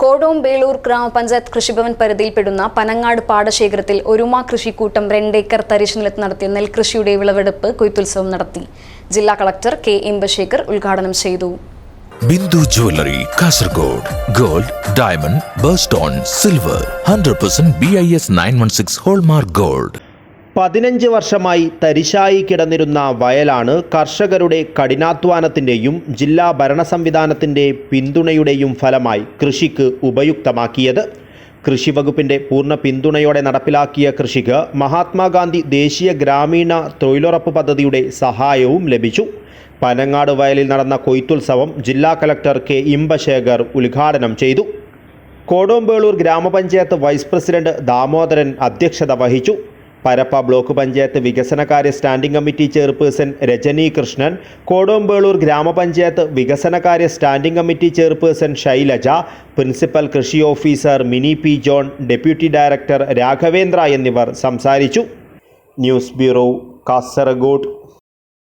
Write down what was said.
കോടോംബേളൂർ ഗ്രാമപഞ്ചായത്ത് കൃഷിഭവൻ പരിധിയിൽപ്പെടുന്ന പനങ്ങാട് പാടശേഖരത്തിൽ ഒരുമ കൃഷിക്കൂട്ടം രണ്ടേക്കർ തരിശു നിലത്ത് നടത്തിയ നെൽകൃഷിയുടെ വിളവെടുപ്പ് കൊയ്ത്തുത്സവം നടത്തി. ജില്ലാ കളക്ടർ കെ എം ഇമ്പശേഖർ ഉദ്ഘാടനം ചെയ്തു. Bindu jewellery Kasaragod gold diamond birthstone silver hundred percent B I S nine one six hallmark gold. പതിനഞ്ച് വർഷമായി തരിശായി കിടന്നിരുന്ന വയലാണ് കർഷകരുടെ കഠിനാധ്വാനത്തിന്റെയും ജില്ലാ ഭരണ സംവിധാനത്തിന്റെ പിന്തുണയുടെയും ഫലമായി കൃഷിക്ക് ഉപയുക്തമാക്കിയത്. കൃഷി വകുപ്പിന്റെ പൂർണ പിന്തുണയോടെ നടപ്പിലാക്കിയ കൃഷിക്ക് മഹാത്മാഗാന്ധി ദേശീയ ഗ്രാമീണ തൊഴിലുറപ്പ് പദ്ധതിയുടെ സഹായവും ലഭിച്ചു. പനങ്ങാട് വയലിൽ നടന്ന കൊയ്ത്തുത്സവം ജില്ലാ കലക്ടർ കെ. ഇമ്പശേഖർ ഉദ്ഘാടനം ചെയ്തു. കോടോമ്പേളൂർ ഗ്രാമപഞ്ചായത്ത് വൈസ് പ്രസിഡന്റ് ദാമോദരൻ അധ്യക്ഷത വഹിച്ചു. പരപ്പ ബ്ലോക്ക് പഞ്ചായത്ത് വികസനകാര്യ standing committee chairperson Rajani Krishnan Kodombelur ഗ്രാമപഞ്ചായത്ത് വികസനകാര്യ standing committee chairperson Shailaja principal കൃഷി officer Mini P John deputy director Raghavendra എന്നിവർ സംസാരിച്ചു. News bureau Kasaragod.